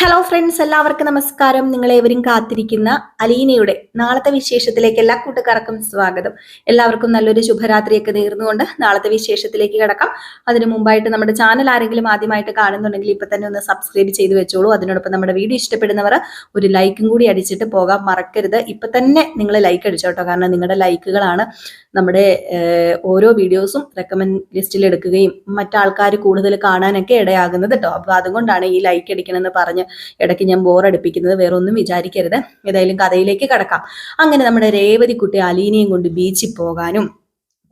Hello friends എല്ലാവർക്കും നമസ്കാരം. നിങ്ങളേവരും കാത്തിരിക്കുന്ന അലീനയുടെ നാളത്തെ വിശേഷത്തിലേക്ക് എല്ലാ കൂട്ടുകാർക്കും സ്വാഗതം. എല്ലാവർക്കും നല്ലൊരു ശുഭരാത്രിയൊക്കെ നേർന്നുകൊണ്ട് നാളത്തെ വിശേഷത്തിലേക്ക് കിടക്കാം. അതിനു മുമ്പായിട്ട് നമ്മുടെ ചാനൽ ആരെങ്കിലും ആദ്യമായിട്ട് കാണുന്നുണ്ടെങ്കിൽ ഇപ്പൊ തന്നെ ഒന്ന് സബ്സ്ക്രൈബ് ചെയ്ത് വെച്ചോളൂ. അതിനോടൊപ്പം നമ്മുടെ വീഡിയോ ഇഷ്ടപ്പെടുന്നവർ ഒരു ലൈക്കും കൂടി അടിച്ചിട്ട് പോകാൻ മറക്കരുത്. ഇപ്പൊ തന്നെ നിങ്ങൾ ലൈക്ക് അടിച്ചോട്ടോ. കാരണം നിങ്ങളുടെ ലൈക്കുകളാണ് നമ്മുടെ ഓരോ വീഡിയോസും റെക്കമെൻഡ് ലിസ്റ്റിൽ എടുക്കുകയും മറ്റാൾക്കാർ കൂടുതൽ കാണാനൊക്കെ ഇടയാകുന്നത് കേട്ടോ അപ്പൊ അതുകൊണ്ടാണ് ഈ ലൈക്ക് അടിക്കണമെന്ന് പറഞ്ഞ് ഇടയ്ക്ക് ഞാൻ ബോറടിപ്പിക്കുന്നത് വേറെ ഒന്നും വിചാരിക്കരുത്. ഏതായാലും കഥയിലേക്ക് കടക്കാം. അങ്ങനെ നമ്മുടെ രേവതി കുട്ടി അലീനയും കൊണ്ട് ബീച്ചിൽ പോകാനും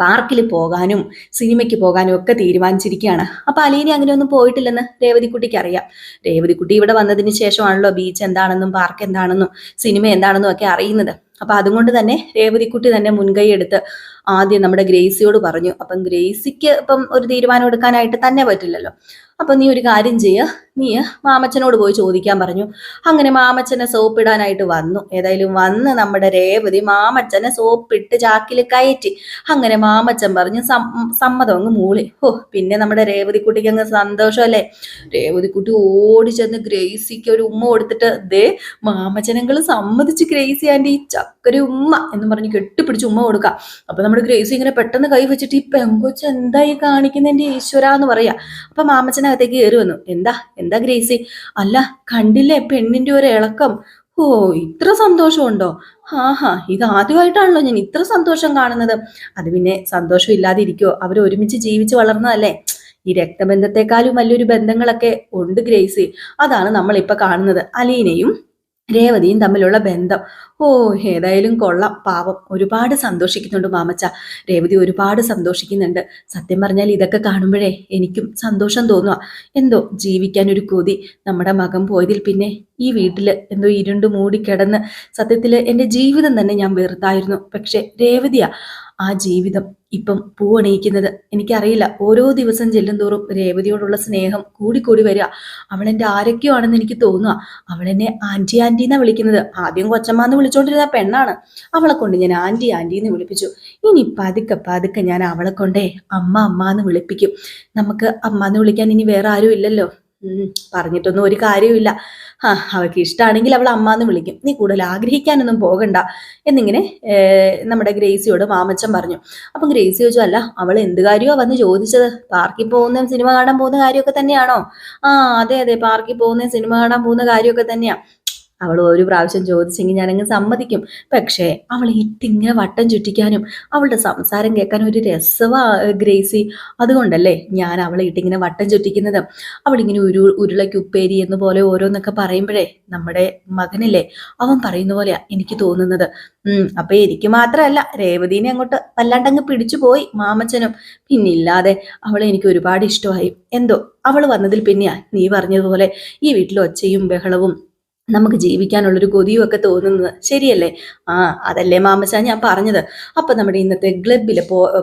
പാർക്കിൽ പോകാനും സിനിമയ്ക്ക് പോകാനും ഒക്കെ തീരുമാനിച്ചിരിക്കുകയാണ്. അപ്പൊ അലീനി അങ്ങനെ ഒന്നും പോയിട്ടില്ലെന്ന് രേവതിക്കുട്ടിക്ക് അറിയാം. രേവതിക്കുട്ടി ഇവിടെ വന്നതിന് ശേഷമാണല്ലോ ബീച്ച് എന്താണെന്നും പാർക്ക് എന്താണെന്നും സിനിമ എന്താണെന്നും ഒക്കെ അറിയുന്നത്. അപ്പൊ അതുകൊണ്ട് തന്നെ രേവതിക്കുട്ടി തന്നെ മുൻകൈ എടുത്ത് ആദ്യം നമ്മുടെ ഗ്രേസിയോട് പറഞ്ഞു. അപ്പം ഗ്രേസിക്ക് ഇപ്പം ഒരു തീരുമാനം എടുക്കാനായിട്ട് തന്നെ പറ്റില്ലല്ലോ. അപ്പൊ നീ ഒരു കാര്യം ചെയ്യ. നീ മാമച്ചനോട് പോയി ചോദിക്കാൻ പറഞ്ഞു. അങ്ങനെ മാമച്ചനെ സോപ്പിടാനായിട്ട് വന്നു. ഏതായാലും വന്ന് നമ്മുടെ രേവതി മാമച്ചനെ സോപ്പിട്ട് ചാക്കിൽ കയറ്റി. അങ്ങനെ മാമച്ചൻ പറഞ്ഞു സമ്മതം അങ്ങ് മൂളി. ഓ പിന്നെ നമ്മുടെ രേവതിക്കുട്ടിക്ക് അങ്ങ് സന്തോഷമല്ലേ? രേവതിക്കുട്ടി ഓടി ചെന്ന് ഗ്രേസിക്ക് ഒരു ഉമ്മ കൊടുത്തിട്ട് ദേ മാമച്ചനങ്ങൾ സമ്മതിച്ച് ഗ്രേസി ആന്റെ ഈ ചക്കര ഉമ്മ എന്ന് പറഞ്ഞ് കെട്ടിപ്പിടിച്ച് ഉമ്മ കൊടുക്കാം. അപ്പൊ നമ്മുടെ ഗ്രേസി ഇങ്ങനെ പെട്ടെന്ന് കൈ വെച്ചിട്ട് ഈ പെങ്കൊച്ച് എന്തായി കാണിക്കുന്ന എന്റെ ഈശ്വര എന്ന് പറയാ. അപ്പൊ മാമച്ചനകത്തേക്ക് കയറി വന്നു. എന്താ? എന്താ ഗ്രേസി? അല്ല കണ്ടില്ലേ പെണ്ണിന്റെ ഒരു ഇളക്കം? ഓ ഇത്ര സന്തോഷമുണ്ടോ? ഹാ ഇത് ആദ്യമായിട്ടാണല്ലോ ഞാൻ ഇത്ര സന്തോഷം കാണുന്നത്. അത് പിന്നെ സന്തോഷം ഇല്ലാതെ ഇരിക്കോ അവർ ഒരുമിച്ച് ജീവിച്ച് വളർന്നതല്ലേ? ഈ രക്തബന്ധത്തെക്കാളും വലിയൊരു ബന്ധങ്ങളൊക്കെ ഉണ്ട് ഗ്രേസി. അതാണ് നമ്മൾ ഇപ്പൊ കാണുന്നത്. അലീനയും രേവതിയും തമ്മിലുള്ള ബന്ധം. ഓ ഏതായാലും കൊള്ളാം. പാവം. ഒരുപാട് സന്തോഷിക്കുന്നുണ്ട് മാമച്ച. രേവതി ഒരുപാട് സന്തോഷിക്കുന്നുണ്ട്. സത്യം പറഞ്ഞാൽ ഇതൊക്കെ കാണുമ്പോഴേ എനിക്കും സന്തോഷം തോന്നുക എന്തോ ജീവിക്കാൻ ഒരു കൊതി. നമ്മുടെ മകൻ പോയതിൽ പിന്നെ ഈ വീട്ടിൽ എന്തോ ഇരുണ്ട് മൂടിക്കിടന്ന് സത്യത്തിൽ എന്റെ ജീവിതം തന്നെ ഞാൻ വെറുതായിരുന്നു. പക്ഷേ രേവതിയാ ആ ജീവിതം ഇപ്പം പൂവണിയിക്കുന്നത്. എനിക്കറിയില്ല. ഓരോ ദിവസം ചെല്ലുന്തോറും രേവതിയോടുള്ള സ്നേഹം കൂടിക്കൂടി വരിക. അവളെന്റെ ആരൊക്കെയോ ആണെന്ന് എനിക്ക് തോന്നുക. അവളെന്നെ ആന്റി ആന്റി എന്നാ വിളിക്കുന്നത്. ആദ്യം കൊച്ചമ്മന്ന് വിളിച്ചോണ്ടിരുന്ന പെണ്ണാണ്. അവളെ കൊണ്ട് ഞാൻ ആന്റി ആന്റി എന്ന് വിളിപ്പിച്ചു. ഇനി പതുക്കെ പതുക്കെ ഞാൻ അവളെ കൊണ്ടേ അമ്മ അമ്മ എന്ന് വിളിപ്പിക്കും. നമുക്ക് അമ്മ എന്ന് വിളിക്കാൻ ഇനി വേറെ ആരും ഇല്ലല്ലോ. പറഞ്ഞിട്ടൊന്നും ഒരു കാര്യമില്ല ആ അവൾക്ക് ഇഷ്ടമാണെങ്കിൽ അവൾ അമ്മ എന്ന് വിളിക്കും. നീ കൂടുതൽ ആഗ്രഹിക്കാനൊന്നും പോകണ്ട. എന്നിങ്ങനെ നമ്മുടെ ഗ്രേസിയോട് മാമച്ചൻ പറഞ്ഞു. അപ്പം ഗ്രേസി ചോദിച്ചു അല്ല അവൾ എന്ത് കാര്യമോ വന്ന് ചോദിച്ചത്? പാർക്കിൽ പോകുന്ന സിനിമ കാണാൻ പോകുന്ന കാര്യമൊക്കെ തന്നെയാണോ? ആ അതെ അതെ പാർക്കിൽ പോകുന്ന സിനിമ കാണാൻ പോകുന്ന കാര്യമൊക്കെ തന്നെയാ. അവൾ ഒരു പ്രാവശ്യം ചോദിച്ചെങ്കിൽ ഞാനങ്ങ് സമ്മതിക്കും. പക്ഷേ അവൾ ഇട്ടിങ്ങനെ വട്ടം ചുറ്റിക്കാനും അവളുടെ സംസാരം കേൾക്കാനും ഒരു രസവാ ഗ്രേസി. അതുകൊണ്ടല്ലേ ഞാൻ അവളെ ഇട്ടിങ്ങനെ വട്ടം ചുറ്റിക്കുന്നത്? അവളിങ്ങനെ ഉരു ഉരുളയ്ക്ക് ഉപ്പേരി എന്ന് പോലെ ഓരോന്നൊക്കെ പറയുമ്പോഴേ നമ്മുടെ മകനില്ലേ അവൻ പറയുന്ന പോലെയാ എനിക്ക് തോന്നുന്നത്. അപ്പൊ എനിക്ക് മാത്രമല്ല രേവതീനെ അങ്ങോട്ട് വല്ലാണ്ടങ്ങ് പിടിച്ചു പോയി മാമച്ചനും. പിന്നില്ലാതെ അവളെ എനിക്ക് ഒരുപാട് ഇഷ്ടമായി. എന്തോ അവൾ വന്നതിൽ പിന്നെയാ നീ പറഞ്ഞതുപോലെ ഈ വീട്ടിൽ ഒച്ചയും ബഹളവും നമുക്ക് ജീവിക്കാനുള്ളൊരു കൊതിയും ഒക്കെ തോന്നുന്നത്. ശരിയല്ലേ? ആ അതല്ലേ മാമച്ച ഞാൻ പറഞ്ഞത്. അപ്പൊ നമ്മുടെ ഇന്നത്തെ ക്ലബിലെ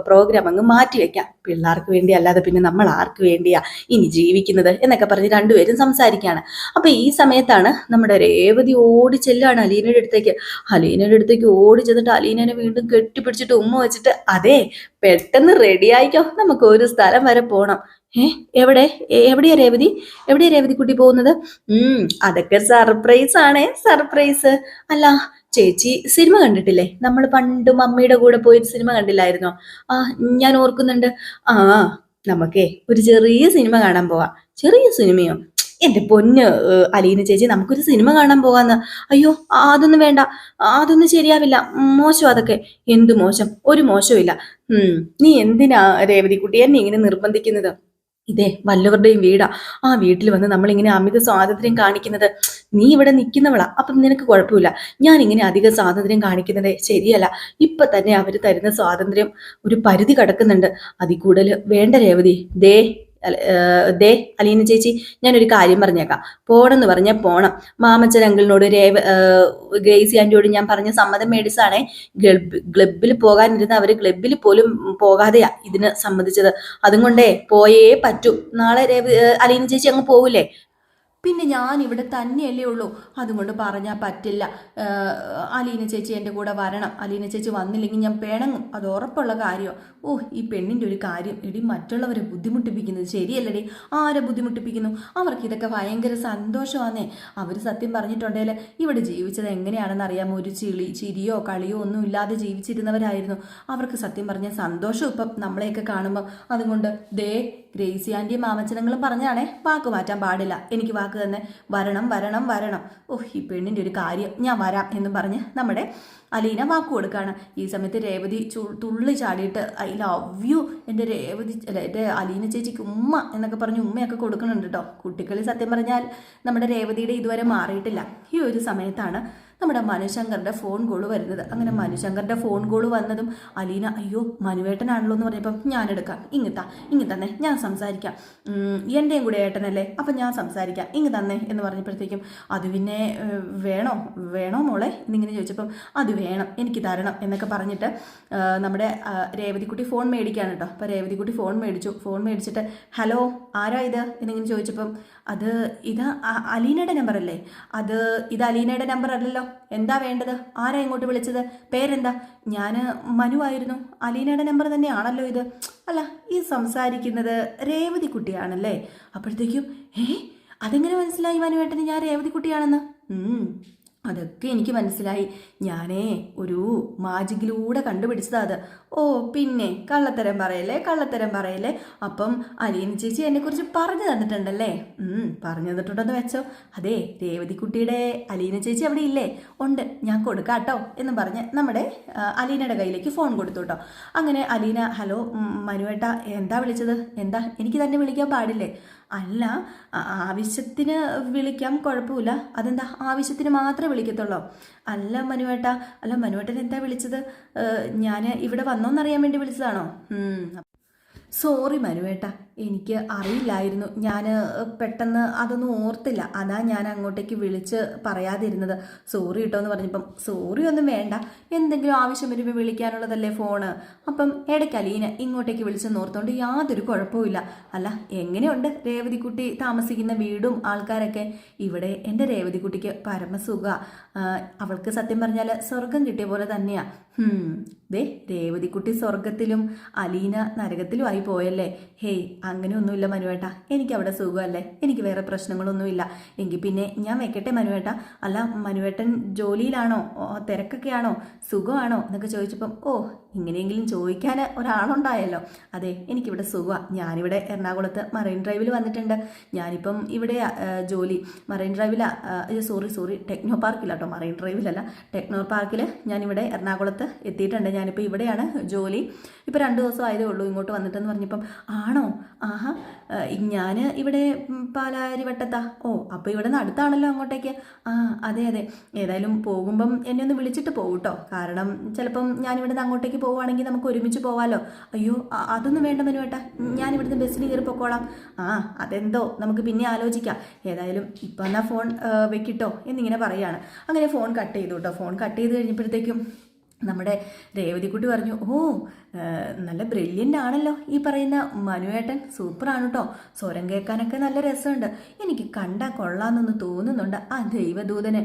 പ്രോഗ്രാം അങ്ങ് മാറ്റി വെക്കാം. പിള്ളേർക്ക് വേണ്ടി അല്ലാതെ പിന്നെ നമ്മൾ ആർക്ക് വേണ്ടിയാ ഇനി ജീവിക്കുന്നത് എന്നൊക്കെ പറഞ്ഞ് രണ്ടുപേരും സംസാരിക്കുകയാണ് അപ്പൊ ഈ സമയത്താണ് നമ്മുടെ രേവതി ഓടി ചെല്ലാണ് അലീനയുടെ അടുത്തേക്ക്. അലീനയുടെ അടുത്തേക്ക് ഓടി ചെന്നിട്ട് അലീനനെ വീണ്ടും കെട്ടിപ്പിടിച്ചിട്ട് ഉമ്മ വെച്ചിട്ട് അതെ പെട്ടെന്ന് റെഡിയായിക്കോ നമുക്ക് ഒരു സ്ഥലം വരെ പോണം. ഏ? എവിടെ? എവിടെയാ രേവതി? എവിടെയാ രേവതി കുട്ടി പോകുന്നത്? ഉം അതൊക്കെ സർപ്രൈസ് ആണ് സർപ്രൈസ് അല്ല ചേച്ചി സിനിമ കണ്ടിട്ടില്ലേ? നമ്മൾ പണ്ട് മമ്മിയുടെ കൂടെ പോയി സിനിമ കണ്ടില്ലായിരുന്നോ? ആ ഞാൻ ഓർക്കുന്നുണ്ട്. ആ നമുക്കേ ഒരു ചെറിയ സിനിമ കാണാൻ പോവാം. ചെറിയ സിനിമയോ എന്റെ പൊന്ന് അലീന ചേച്ചി നമുക്കൊരു സിനിമ കാണാൻ പോവാന്ന്. അയ്യോ അതൊന്നും വേണ്ട. അതൊന്നും ശരിയാവില്ല. മോശം അതൊക്കെ. എന്തു മോശം? ഒരു മോശമില്ല നീ എന്തിനാ രേവതി കുട്ടി എന്നെ ഇങ്ങനെ നിർബന്ധിക്കുന്നത്? ഇതേ വല്ലവരുടെയും വീടാ. ആ വീട്ടിൽ വന്ന് നമ്മളിങ്ങനെ അമിത സ്വാതന്ത്ര്യം കാണിക്കുന്നത് നീ ഇവിടെ നിൽക്കുന്നവളാ അപ്പം നിനക്ക് കുഴപ്പമില്ല. ഞാൻ ഇങ്ങനെ അധിക സ്വാതന്ത്ര്യം കാണിക്കുന്നത് ശരിയല്ല. ഇപ്പം തന്നെ അവർ തരുന്ന സ്വാതന്ത്ര്യം ഒരു പരിധി കടക്കുന്നുണ്ട്. അതിൽ കൂടുതൽ വേണ്ട രേവതി. ദേ ദേ അലീന ചേച്ചി ഞാനൊരു കാര്യം പറഞ്ഞേക്കാം. പോണെന്ന് പറഞ്ഞാൽ പോണം. മാമച്ചൻ അങ്കിളിനോട് രേവ ഗ്രേസി ആന്റിയോട് ഞാൻ പറഞ്ഞ സമ്മതം മേടിച്ചാണേ ക്ലബ് ക്ലബിൽ പോകാനിരുന്ന അവർ ക്ലബിൽ പോലും പോകാതെയാ ഇതിന് സമ്മതിച്ചത്. അതുകൊണ്ടേ പോയേ പറ്റൂ. നാളെ രേവ അലീന ചേച്ചി അങ്ങ് പോവില്ലേ? പിന്നെ ഞാൻ ഇവിടെ തന്നെയല്ലേ ഉള്ളൂ. അതുകൊണ്ട് പറഞ്ഞാൽ പറ്റില്ല. അലീന ചേച്ചി എന്റെ കൂടെ വരണം. അലീന ചേച്ചി വന്നില്ലെങ്കിൽ ഞാൻ പിണങ്ങും. അത് ഉറപ്പുള്ള കാര്യമാണ് ഓ ഈ പെണ്ണിന്റെ ഒരു കാര്യം. ഇടി മറ്റുള്ളവരെ ബുദ്ധിമുട്ടിപ്പിക്കുന്നത് ശരിയല്ലേ ആരെ ബുദ്ധിമുട്ടിപ്പിക്കുന്നു? അവർക്ക് ഇതൊക്കെ ഭയങ്കര സന്തോഷമാണേ അവർ സത്യം പറഞ്ഞിട്ടുണ്ടെങ്കിൽ ഇവിടെ ജീവിച്ചത് എങ്ങനെയാണെന്ന് അറിയാമോ? ഒരു ചിളി ചിരിയോ കളിയോ ഒന്നും ഇല്ലാതെ ജീവിച്ചിരുന്നവരായിരുന്നു. അവർക്ക് സത്യം പറഞ്ഞ സന്തോഷം ഇപ്പം നമ്മളെയൊക്കെ കാണുമ്പോൾ അതുകൊണ്ട് ദേ ഗ്രേസി ആന്റിയും മാമച്ചനങ്ങളും പറഞ്ഞാണേ വാക്ക് മാറ്റാൻ പാടില്ല. എനിക്ക് വാക്ക് തന്നെ വരണം വരണം വരണം. ഓഹ് ഈ പെണ്ണിന്റെ ഒരു കാര്യം ഞാൻ വരാം എന്ന് പറഞ്ഞ് നമ്മുടെ അലീന വാക്ക് കൊടുക്കുകയാണ് ഈ സമയത്ത് രേവതി ചു തുള്ളി ചാടിയിട്ട് ഐ ലവ് യു എന്റെ രേവതി അല്ല എന്റെ അലീന ചേച്ചിക്ക് ഉമ്മ എന്നൊക്കെ പറഞ്ഞ് ഉമ്മയൊക്കെ കൊടുക്കുന്നുണ്ട് കേട്ടോ. കുട്ടികളി സത്യം പറഞ്ഞാൽ നമ്മുടെ രേവതിയുടെ ഇതുവരെ മാറിയിട്ടില്ല. ഈ ഒരു സമയത്താണ് നമ്മുടെ മനുശങ്കറിന്റെ ഫോൺ കോൾ വരുന്നത്. അങ്ങനെ മനുശങ്കറിന്റെ ഫോൺ കോൾ വന്നതും അലീന അയ്യോ മനുവേട്ടനാണല്ലോ എന്ന് പറഞ്ഞപ്പം ഞാനെടുക്കാം ഇങ്ങ് താ തന്നെ ഞാൻ സംസാരിക്കാം. എന്റെയും കൂടെ ഏട്ടനല്ലേ അപ്പം ഞാൻ സംസാരിക്കാം. ഇങ്ങ് തന്നെ എന്ന് പറഞ്ഞപ്പോഴത്തേക്കും അത് പിന്നെ വേണോ? വേണോ മോളെ? എന്നിങ്ങനെ ചോദിച്ചപ്പം അത് വേണം എനിക്ക് തരണം എന്നൊക്കെ പറഞ്ഞിട്ട് നമ്മുടെ രേവതിക്കുട്ടി ഫോൺ മേടിക്കാണ് കേട്ടോ. അപ്പം രേവതിക്കുട്ടി ഫോൺ മേടിച്ചു. ഫോൺ മേടിച്ചിട്ട് ഹലോ ആരാ ഇത്? എന്നിങ്ങനെ ചോദിച്ചപ്പം അത് ഇത് അലീനയുടെ നമ്പറല്ലേ അത് ഇത് അലീനയുടെ നമ്പർ അല്ലല്ലോ. എന്താ വേണ്ടത്? ആരാ ഇങ്ങോട്ട് വിളിച്ചത്? പേരെന്താ? ഞാൻ മനു ആയിരുന്നു. അലീനയുടെ നമ്പർ തന്നെയാണല്ലോ ഇത്. അല്ല ഈ സംസാരിക്കുന്നത് രേവതി കുട്ടിയാണല്ലേ? അപ്പോഴത്തേക്കും ഏ? അതെങ്ങനെ മനസ്സിലായി മനുവേട്ടന് ഞാൻ രേവതി കുട്ടിയാണെന്ന്? അതൊക്കെ എനിക്ക് മനസ്സിലായി. ഞാനേ ഒരു മാജിക്കിലൂടെ കണ്ടുപിടിച്ചതാ അത്. ഓ പിന്നെ കള്ളത്തരം പറയല്ലേ കള്ളത്തരം പറയല്ലേ. അപ്പം അലീന ചേച്ചി എന്നെക്കുറിച്ച് പറഞ്ഞു തന്നിട്ടുണ്ടല്ലേ? പറഞ്ഞു തന്നിട്ടുണ്ടെന്ന് വെച്ചോ. അതെ രേവതിക്കുട്ടിയുടെ അലീന ചേച്ചി അവിടെ ഇല്ലേ? ഉണ്ട്. ഞാൻ കൊടുക്കാട്ടോ എന്ന് പറഞ്ഞ് നമ്മുടെ അലീനയുടെ കയ്യിലേക്ക് ഫോൺ കൊടുത്തു കേട്ടോ. അങ്ങനെ അലീന ഹലോ മനുവേട്ട എന്താ വിളിച്ചത്? എന്താ? എനിക്ക് തന്നെ വിളിക്കാൻ പാടില്ലേ? അല്ല ആവശ്യത്തിന് വിളിക്കാം കുഴപ്പമില്ല. അതെന്താ ആവശ്യത്തിന് മാത്രമേ വിളിക്കത്തുള്ളൂ? അല്ല മനുവേട്ട അല്ല മനുവേട്ടൻ എന്താ വിളിച്ചത്? ഞാൻ ഇവിടെ വന്നോന്നറിയാൻ വേണ്ടി വിളിച്ചതാണോ. സോറി മനുവേട്ട. എനിക്ക് അറിയില്ലായിരുന്നു. ഞാൻ പെട്ടെന്ന് അതൊന്നും ഓർത്തില്ല. അതാ ഞാൻ അങ്ങോട്ടേക്ക് വിളിച്ച് പറയാതിരുന്നത്. സോറി കിട്ടോ എന്ന് പറഞ്ഞപ്പം സോറി ഒന്നും വേണ്ട. എന്തെങ്കിലും ആവശ്യം വരുമ്പോൾ വിളിക്കാനുള്ളതല്ലേ ഫോണ്? അപ്പം ഇടയ്ക്ക് അലീന ഇങ്ങോട്ടേക്ക് വിളിച്ചെന്ന് ഓർത്തുകൊണ്ട് യാതൊരു കുഴപ്പമില്ല അല്ല എങ്ങനെയുണ്ട് രേവതിക്കുട്ടി താമസിക്കുന്ന വീടും ആൾക്കാരൊക്കെ? ഇവിടെ എന്റെ രേവതിക്കുട്ടിക്ക് പരമസുഖ. അവൾക്ക് സത്യം പറഞ്ഞാൽ സ്വർഗം കിട്ടിയ പോലെ തന്നെയാ. ദേ രേവതിക്കുട്ടി സ്വർഗത്തിലും അലീന നരകത്തിലും ആയി പോയല്ലേ? ഹേയ് അങ്ങനെയൊന്നുമില്ല മനുവേട്ട. എനിക്ക് അവിടെ സുഖമല്ലേ? എനിക്ക് വേറെ പ്രശ്നങ്ങളൊന്നുമില്ല. എങ്കിൽ പിന്നെ ഞാൻ വെക്കട്ടെ മനുവേട്ട? അല്ല മനുവേട്ടൻ ജോലിയിലാണോ? തിരക്കൊക്കെയാണോ? സുഖമാണോ? എന്നൊക്കെ ചോദിച്ചപ്പം ഓ ഇങ്ങനെയെങ്കിലും ചോദിക്കാൻ ഒരാളുണ്ടായല്ലോ. അതെ എനിക്കിവിടെ സുഖമാണ് ഞാനിവിടെ എറണാകുളത്ത് മറൈൻ ഡ്രൈവിൽ വന്നിട്ടുണ്ട്. ഞാനിപ്പം ഇവിടെ ജോലി. മറൈൻ ഡ്രൈവിലാണ് സോറി സോറി ടെക്നോ പാർക്കില്ല കേട്ടോ മറൈൻ ഡ്രൈവിലല്ല ടെക്നോ പാർക്കിൽ ഞാനിവിടെ എറണാകുളത്ത് എത്തിയിട്ടുണ്ട്. ഞാനിപ്പോൾ ഇവിടെയാണ് ജോലി. ഇപ്പോൾ രണ്ട് ദിവസം ആയതേ ഉള്ളൂ ഇങ്ങോട്ട് വന്നിട്ടെന്ന് പറഞ്ഞപ്പം. ആണോ? ആഹാ. ഞാൻ ഇവിടെ പാലാരിവട്ടത്താ. ഓ അപ്പോൾ ഇവിടെ നിന്ന് അടുത്താണല്ലോ അങ്ങോട്ടേക്ക്. ആ അതെ അതെ. ഏതായാലും പോകുമ്പം എന്നെ ഒന്ന് വിളിച്ചിട്ട് പോകും കേട്ടോ കാരണം ചിലപ്പം ഞാനിവിടെ നിന്ന് അങ്ങോട്ടേക്ക് പോവുകയാണെങ്കിൽ നമുക്ക് ഒരുമിച്ച് പോവാലോ? അയ്യോ അതൊന്നും വേണ്ട മനുവേട്ടാ ഞാൻ ഇവിടുന്ന് ബസ്സിൽ കയറി പൊക്കോളാം. ആ അതെന്തോ നമുക്ക് പിന്നെ ആലോചിക്കാം. ഏതായാലും ഇപ്പം എന്നാൽ ഫോൺ വെക്കിട്ടോ എന്നിങ്ങനെ പറയുകയാണ് അങ്ങനെ ഫോൺ കട്ട് ചെയ്തു കേട്ടോ. ഫോൺ കട്ട് ചെയ്ത് കഴിഞ്ഞപ്പോഴത്തേക്കും നമ്മുടെ രേവതിക്കുട്ടി പറഞ്ഞു ഓ നല്ല ബ്രില്യന്റ് ആണല്ലോ ഈ പറയുന്ന മനുവേട്ടൻ. സൂപ്പറാണ് കേട്ടോ സ്വരം കേൾക്കാനൊക്കെ നല്ല രസമുണ്ട്. എനിക്ക് കണ്ടാൽ കൊള്ളാമെന്നൊന്ന് തോന്നുന്നുണ്ട് ആ ദൈവദൂതനെ.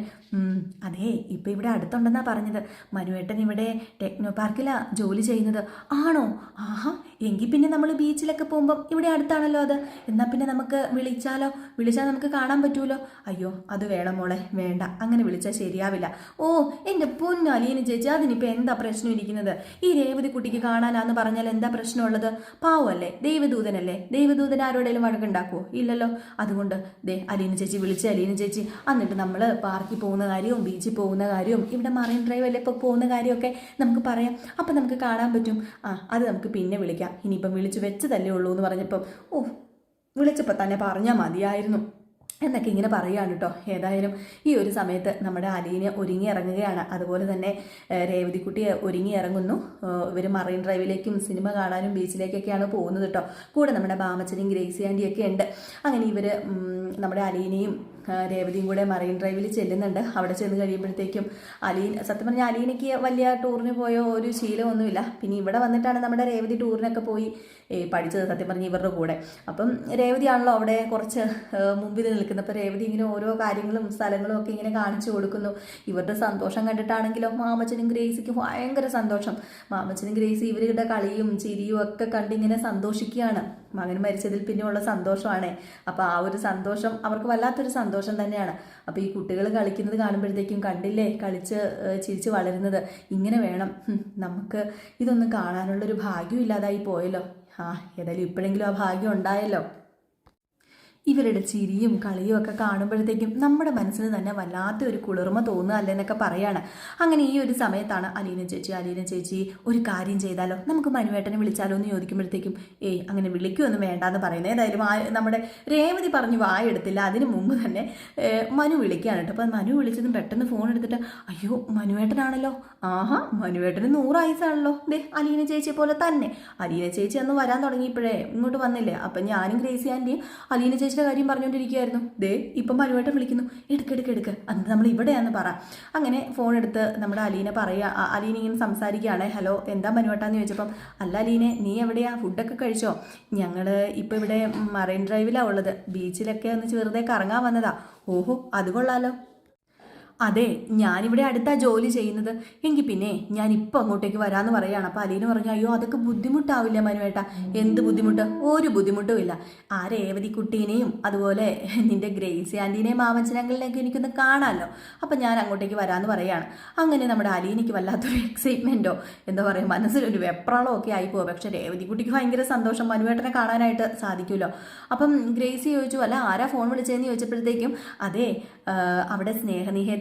അതെ ഇപ്പം ഇവിടെ അടുത്തുണ്ടെന്നാണ് പറഞ്ഞത്. മനുവേട്ടൻ ഇവിടെ ടെക്നോ പാർക്കിലാണ് ജോലി ചെയ്യുന്നത്. ആണോ? ആഹാ എങ്കിൽ പിന്നെ നമ്മൾ ബീച്ചിലൊക്കെ പോകുമ്പം ഇവിടെ അടുത്താണല്ലോ അത്. എന്നാൽ പിന്നെ നമുക്ക് വിളിച്ചാലോ? വിളിച്ചാൽ നമുക്ക് കാണാൻ പറ്റുമല്ലോ അയ്യോ അത് വേണം മോളെ വേണ്ട. അങ്ങനെ വിളിച്ചാൽ ശരിയാവില്ല. ഓ എന്റെ പൊന്നലീന ചേച്ചി അതിനിപ്പോൾ എന്താ പ്രശ്നം ഇരിക്കുന്നത്? ഈ രേവതി കുട്ടിക്ക് കാണാനാന്ന് പറഞ്ഞാൽ എന്താ പ്രശ്നമുള്ളത്? പാവമല്ലേ ദൈവദൂതനല്ലേ? ദൈവദൂതൻ ആരോടെങ്കിലും വഴക്കുണ്ടാക്കുമോ ഇല്ലല്ലോ. അതുകൊണ്ട് ദേ അലീന ചേച്ചി വിളിച്ച് അലീന ചേച്ചി എന്നിട്ട് നമ്മൾ പാർക്കിൽ പോകുന്ന കാര്യവും ബീച്ചിൽ പോകുന്ന കാര്യവും ഇവിടെ മറൈൻ ഡ്രൈവല്ലേ ഇപ്പോൾ പോകുന്ന കാര്യമൊക്കെ നമുക്ക് പറയാം. അപ്പം നമുക്ക് കാണാൻ പറ്റും. ആ അത് നമുക്ക് പിന്നെ വിളിക്കാം. ഇനിയിപ്പം വിളിച്ച് വെച്ചതല്ലേ ഉള്ളൂ എന്ന് പറഞ്ഞപ്പം ഓ വിളിച്ചപ്പോൾ തന്നെ പറഞ്ഞാൽ മതിയായിരുന്നു. എന്നൊക്കെ ഇങ്ങനെ പറയുകയാണ് കേട്ടോ ഏതായാലും ഈ ഒരു സമയത്ത് നമ്മുടെ അലീന ഒരുങ്ങി ഇറങ്ങുകയാണ് അതുപോലെ തന്നെ രേവതിക്കുട്ടി ഒരുങ്ങി ഇറങ്ങുന്നു ഇവർ മറൈൻ ഡ്രൈവിലേക്കും സിനിമ കാണാനും ബീച്ചിലേക്കൊക്കെയാണ് പോകുന്നത് കേട്ടോ കൂടെ നമ്മുടെ ബാമച്ചനും ഗ്രേസി ആന്റിയൊക്കെ ഉണ്ട്. അങ്ങനെ ഇവർ നമ്മുടെ അലീനയും രേവതിയും കൂടെ മറൈൻ ഡ്രൈവിൽ ചെല്ലുന്നുണ്ട്. അവിടെ ചെന്ന് കഴിയുമ്പോഴത്തേക്കും അലീൻ സത്യം പറഞ്ഞാൽ അലീനയ്ക്ക് വലിയ ടൂറിന് പോയോ ഒരു ശീലമൊന്നുമില്ല. പിന്നെ ഇവിടെ വന്നിട്ടാണ് നമ്മുടെ രേവതി ടൂറിനൊക്കെ പോയി പഠിച്ചത് സത്യം പറഞ്ഞ് ഇവരുടെ കൂടെ. അപ്പം രേവതിയാണല്ലോ അവിടെ കുറച്ച് മുമ്പിൽ നിൽക്കുന്നത്. അപ്പോൾ രേവതി ഇങ്ങനെ ഓരോ കാര്യങ്ങളും സ്ഥലങ്ങളും ഒക്കെ ഇങ്ങനെ കാണിച്ചു കൊടുക്കുന്നു. ഇവരുടെ സന്തോഷം കണ്ടിട്ടാണെങ്കിലും മാമച്ചനും ഗ്രേസിക്ക് ഭയങ്കര സന്തോഷം. മാമച്ചനും ഗ്രേസി ഇവരുടെ കളിയും ചിരിയും ഒക്കെ കണ്ടിങ്ങനെ സന്തോഷിക്കുകയാണ്. മകൻ മരിച്ചതിൽ പിന്നെയുള്ള സന്തോഷമാണ്. അപ്പോൾ ആ ഒരു സന്തോഷം അവർക്ക് വല്ലാത്തൊരു സന്തോഷം തന്നെയാണ്. അപ്പോൾ ഈ കുട്ടികൾ കളിക്കുന്നത് കാണുമ്പോഴത്തേക്കും കണ്ടില്ലേ? കളിച്ച് ചിരിച്ച് വളരുന്നത്. ഇങ്ങനെ വേണം. നമുക്ക് ഇതൊന്നും കാണാനുള്ളൊരു ഭാഗ്യം ഇല്ലാതായി പോയല്ലോ. ആ ഏതായാലും ഇപ്പോഴെങ്കിലും ആ ഭാഗ്യം ഉണ്ടായല്ലോ. ഇവരുടെ ചിരിയും കളിയും ഒക്കെ കാണുമ്പോഴത്തേക്കും നമ്മുടെ മനസ്സിന് തന്നെ വല്ലാത്ത ഒരു കുളിർമ തോന്നുക അല്ലെന്നൊക്കെ പറയാണ്. അങ്ങനെ ഈ ഒരു സമയത്താണ് അലീന ചേച്ചി അലീന ചേച്ചി ഒരു കാര്യം ചെയ്താലോ? നമുക്ക് മനുവേട്ടനെ വിളിച്ചാലോ എന്ന് ചോദിക്കുമ്പോഴത്തേക്കും ഏയ് അങ്ങനെ വിളിക്കുമൊന്നും വേണ്ട എന്ന് പറയുന്നത് ഏതായാലും ആ നമ്മുടെ രേവതി പറഞ്ഞു വായെടുത്തില്ല അതിന് മുമ്പ് തന്നെ മനു വിളിക്കുകയാണ് കേട്ടോ. അപ്പം മനു വിളിച്ചതും പെട്ടെന്ന് ഫോൺ എടുത്തിട്ട് അയ്യോ മനുവേട്ടനാണല്ലോ. ആഹാ മനുവേട്ടന് നൂറായുസാണല്ലോ ദേ അലീന ചേച്ചിയെ പോലെ തന്നെ. അലീന ചേച്ചി അന്ന് വരാൻ തുടങ്ങിയപ്പോഴേ ഇങ്ങോട്ട് വന്നില്ലേ? അപ്പം ഞാനും ഗ്രേസി ആന്റിയും അലീന ചേച്ചിയുടെ കാര്യം പറഞ്ഞുകൊണ്ടിരിക്കുകയായിരുന്നു. ദേ ഇപ്പം മനുവേട്ടൻ വിളിക്കുന്നു. എടുക്ക് എടുക്ക് എടുക്ക്. അന്ന് നമ്മൾ ഇവിടെയാന്ന് പറ. അങ്ങനെ ഫോൺ എടുത്ത് നമ്മുടെ അലീന പറയുക. അലീന ഇങ്ങനെ സംസാരിക്കുകയാണ്. ഹലോ എന്താ മനുവേട്ടാന്ന് ചോദിച്ചപ്പം അല്ല അലീനെ നീ എവിടെയാ? ഫുഡൊക്കെ കഴിച്ചോ? ഞങ്ങൾ ഇപ്പം ഇവിടെ മറൈൻ ഡ്രൈവിലാണ് ഉള്ളത്. ബീച്ചിലൊക്കെ ഒന്ന് വെറുതെ കറങ്ങാൻ വന്നതാ. ഓഹോ അത് കൊള്ളാലോ. അതെ ഞാനിവിടെ അടുത്താ ജോലി ചെയ്യുന്നത്. എങ്കിൽ പിന്നെ ഞാൻ ഇപ്പം അങ്ങോട്ടേക്ക് വരാമെന്ന് പറയുകയാണ് അപ്പോൾ അലീന പറഞ്ഞു അയ്യോ അതൊക്കെ ബുദ്ധിമുട്ടാവില്ല മനുവേട്ട. എന്ത് ബുദ്ധിമുട്ട്? ഒരു ബുദ്ധിമുട്ടും ഇല്ല. ആ രേവതി കുട്ടീനെയും അതുപോലെ നിന്റെ ഗ്രേസി ആന്റീനെയും മാമച്ചനങ്ങളിലേക്ക് എനിക്കൊന്ന് കാണാമല്ലോ അപ്പം ഞാൻ അങ്ങോട്ടേക്ക് വരാമെന്ന് പറയുകയാണ് അങ്ങനെ നമ്മുടെ അലീനയ്ക്ക് വല്ലാത്തൊരു എക്സൈറ്റ്മെന്റോ എന്താ പറയുക മനസ്സിലൊരു വെപ്രാളോ ഒക്കെ ആയിപ്പോകും പക്ഷേ രേവതി കുട്ടിക്ക് ഭയങ്കര സന്തോഷം മനുവേട്ടനെ കാണാനായിട്ട് സാധിക്കുമല്ലോ അപ്പം ഗ്രേസി ചോദിച്ചു അല്ല ആരാ ഫോൺ വിളിച്ചതെന്ന് ചോദിച്ചപ്പോഴത്തേക്കും അതെ അവിടെ അവിടെ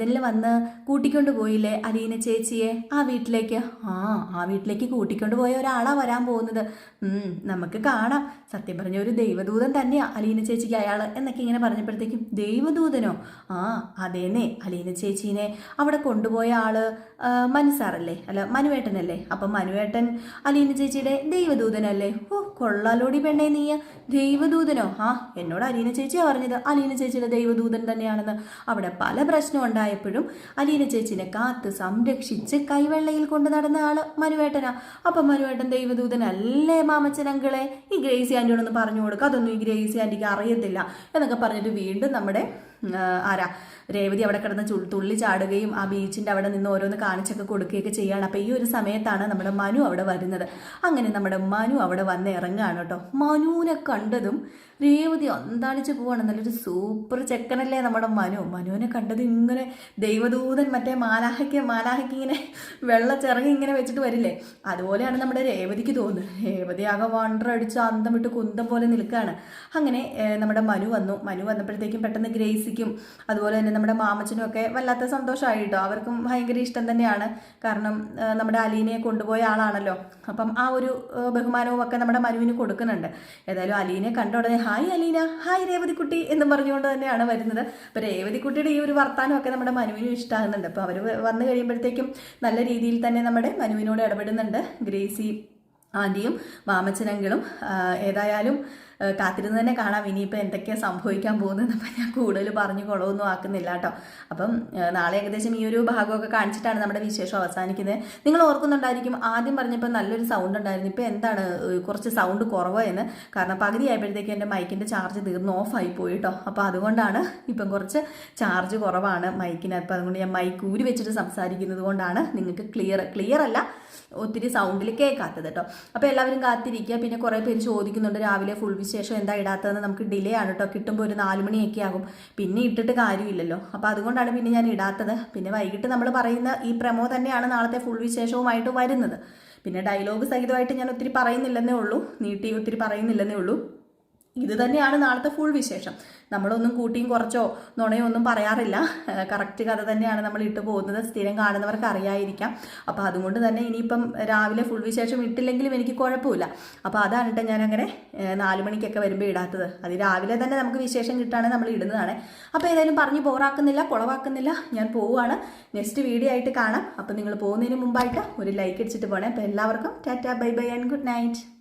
സ്നേഹനികേതനിൽ വന്ന് കൂട്ടിക്കൊണ്ട് പോയില്ലേ അലീന ചേച്ചിയെ? ആ വീട്ടിലേക്ക്. ആ ആ വീട്ടിലേക്ക് കൂട്ടിക്കൊണ്ട് പോയ ഒരാളാ വരാൻ പോകുന്നത്. നമുക്ക് കാണാം. സത്യം പറഞ്ഞ ഒരു ദൈവദൂതൻ തന്നെയാ അലീന ചേച്ചിക്ക് അയാൾ എന്നൊക്കെ ഇങ്ങനെ പറഞ്ഞപ്പോഴത്തേക്കും ദൈവദൂതനോ? ആ അതേനെ അലീന ചേച്ചീനെ അവിടെ കൊണ്ടുപോയ ആൾ മനുസാറല്ലേ അല്ല മനുവേട്ടനല്ലേ? അപ്പം മനുവേട്ടൻ അലീന ചേച്ചിയുടെ ദൈവദൂതനല്ലേ? ഓ കൊള്ളാലോടി പെണ്ണേ നീയ. ദൈവദൂതനോ? ആ എന്നോട് അലീന ചേച്ചിയാ പറഞ്ഞത്. അലീന ചേച്ചിയുടെ ദൈവദൂതൻ തന്നെയാണെന്ന്. അവിടെ പല പ്രശ്നം ഉണ്ടായപ്പോഴും അലീന ചേച്ചിനെ കാത്ത് സംരക്ഷിച്ച് കൈവെള്ളയിൽ കൊണ്ട് നടന്ന ആൾ മനുവേട്ടനാ അപ്പം മനുവേട്ടൻ ദൈവദൂതനല്ലേ മാമച്ചനങ്കളെ ഈ ഗ്രേസി ആന്റിയോടൊന്ന് പറഞ്ഞു കൊടുക്കുക അതൊന്നും ഈ ഗ്രേസി ആന്റിക്ക് അറിയത്തില്ല. എന്നൊക്കെ പറഞ്ഞിട്ട് വീണ്ടും നമ്മുടെ ആരാ? രേവതി അവിടെ കിടന്ന് തുള്ളി ചാടുകയും ആ ബീച്ചിന്റെ അവിടെ നിന്ന് ഓരോന്ന് കാണിച്ചൊക്കെ കൊടുക്കുകയൊക്കെ ചെയ്യാണ് അപ്പോൾ ഈ ഒരു സമയത്താണ് നമ്മുടെ മനു അവിടെ വരുന്നത്. അങ്ങനെ നമ്മുടെ മനു അവിടെ വന്ന് ഇറങ്ങുകയാണ് കേട്ടോ. മനുവിനെ കണ്ടതും രേവതി അന്താളിച്ച് പോവാണ്. നല്ലൊരു സൂപ്പർ ചെക്കനല്ലേ നമ്മുടെ മനു. മനുവിനെ കണ്ടത് ഇങ്ങനെ ദൈവദൂതൻ മറ്റേ മാലാഹയ്ക്ക് മാലാഹയ്ക്ക് ഇങ്ങനെ വെള്ളച്ചിറങ്ങി ഇങ്ങനെ വെച്ചിട്ട് വരില്ലേ? അതുപോലെയാണ് നമ്മുടെ രേവതിക്ക് തോന്നുന്നത്. രേവതി ആകെ വണ്ടർ അടിച്ച് അന്തം വിട്ട് കുന്തം പോലെ നിൽക്കുകയാണ്. അങ്ങനെ നമ്മുടെ മനു വന്നു. മനു വന്നപ്പോഴത്തേക്കും പെട്ടെന്ന് ഗ്രേസിക്കും. അതുപോലെ തന്നെ നമ്മുടെ മാമച്ചനും ഒക്കെ വല്ലാത്ത സന്തോഷമായി കേട്ടോ. അവർക്കും ഭയങ്കര ഇഷ്ടം തന്നെയാണ്. കാരണം നമ്മുടെ അലീനയെ കൊണ്ടുപോയ ആളാണല്ലോ. അപ്പം ആ ഒരു ബഹുമാനവും ഒക്കെ നമ്മുടെ മനുവിന് കൊടുക്കുന്നുണ്ട്. ഏതായാലും അലീനെ കണ്ട ഉടനെ ഹായ് അലീന ഹായ് രേവതിക്കുട്ടി എന്ന് പറഞ്ഞുകൊണ്ട് തന്നെയാണ് വരുന്നത്. അപ്പോൾ രേവതിക്കുട്ടിയുടെ ഈ ഒരു വർത്താനമൊക്കെ നമ്മുടെ മനുവിനും ഇഷ്ടമാകുന്നുണ്ട് അപ്പോൾ അവർ വന്നു കഴിയുമ്പോഴത്തേക്കും നല്ല രീതിയിൽ തന്നെ നമ്മുടെ മനുവിനോട് ഇടപെടുന്നുണ്ട്. ഗ്രേസി ആന്റിയും മാമച്ചനങ്ങളും ഏതായാലും കാത്തിരുന്ന് തന്നെ കാണാം. ഇനിയിപ്പോൾ എന്തൊക്കെയാണ് സംഭവിക്കാൻ പോകുന്നതെന്നപ്പോൾ ഞാൻ കൂടുതൽ പറഞ്ഞു കുളമൊന്നും ആക്കുന്നില്ല കേട്ടോ. അപ്പം നാളെ ഏകദേശം ഈ ഒരു ഭാഗമൊക്കെ കാണിച്ചിട്ടാണ് നമ്മുടെ വിശേഷം അവസാനിക്കുന്നത്. നിങ്ങൾ ഓർക്കുന്നുണ്ടായിരിക്കും ആദ്യം പറഞ്ഞപ്പോൾ നല്ലൊരു സൗണ്ട് ഉണ്ടായിരുന്നു. ഇപ്പോൾ എന്താണ് കുറച്ച് സൗണ്ട് കുറവോ എന്ന്. കാരണം പകുതി ആയപ്പോഴത്തേക്ക് എന്റെ മൈക്കിന്റെ ചാർജ് തീർന്ന് ഓഫായി പോയി കേട്ടോ. അപ്പോൾ അതുകൊണ്ടാണ് ഇപ്പം കുറച്ച് ചാർജ് കുറവാണ് മൈക്കിന് അപ്പോൾ അതുകൊണ്ട് ഞാൻ മൈക്ക് ഊരി വെച്ചിട്ട് സംസാരിക്കുന്നത് കൊണ്ടാണ് നിങ്ങൾക്ക് ക്ലിയർ ക്ലിയർ അല്ല ഒത്തിരി സൗണ്ടിൽ കേൾക്കാത്തത് കേട്ടോ. അപ്പോൾ എല്ലാവരും കാത്തിരിക്കുക. പിന്നെ കുറേ പേര് ചോദിക്കുന്നുണ്ട് രാവിലെ ഫുൾ എന്താ ഇടാത്തതെന്ന് നമുക്ക് ഡിലേ ആണ് കേട്ടോ കിട്ടുമ്പോൾ ഒരു നാല് മണിയൊക്കെ ആകും. പിന്നെ ഇട്ടിട്ട് കാര്യമില്ലല്ലോ. അപ്പോൾ അതുകൊണ്ടാണ് പിന്നെ ഞാൻ ഇടാത്തത്. പിന്നെ വൈകിട്ട് നമ്മൾ പറയുന്ന ഈ പ്രമോ തന്നെയാണ് നാളത്തെ ഫുൾ വിശേഷവുമായിട്ട് വരുന്നത്. പിന്നെ ഡയലോഗ് സഹിതമായിട്ട് ഞാൻ ഒത്തിരി പറയുന്നില്ലെന്നേ ഉള്ളൂ. നീട്ടി ഒത്തിരി പറയുന്നില്ലെന്നേ ഉള്ളൂ. ഇത് തന്നെയാണ് നാളത്തെ ഫുൾ വിശേഷം. നമ്മളൊന്നും കൂട്ടിയും കുറച്ചോ നുണയോ ഒന്നും പറയാറില്ല. കറക്റ്റ് കഥ തന്നെയാണ് നമ്മൾ ഇട്ട് പോകുന്നത്. സ്ഥിരം കാണുന്നവർക്ക് അറിയായിരിക്കാം. അപ്പോൾ അതുകൊണ്ട് തന്നെ ഇനിയിപ്പം രാവിലെ ഫുൾ വിശേഷം ഇട്ടില്ലെങ്കിലും എനിക്ക് കുഴപ്പമില്ല. അപ്പോൾ അതാണ് കേട്ടോ ഞാനങ്ങനെ നാല് മണിക്കൊക്കെ വരുമ്പോൾ ഇടാത്തത്. അത് രാവിലെ തന്നെ നമുക്ക് വിശേഷം കിട്ടുകയാണെങ്കിൽ നമ്മൾ ഇടുന്നതാണ്. അപ്പോൾ ഏതായാലും പറഞ്ഞ് ബോറാക്കുന്നില്ല കുളവാക്കുന്നില്ല. ഞാൻ പോവുകയാണ് നെക്സ്റ്റ് വീഡിയോ ആയിട്ട് കാണാം. അപ്പോൾ നിങ്ങൾ പോകുന്നതിന് മുമ്പായിട്ട് ഒരു ലൈക്ക് അടിച്ചിട്ട് പോകണേ അപ്പോൾ എല്ലാവർക്കും tata bye bye and good night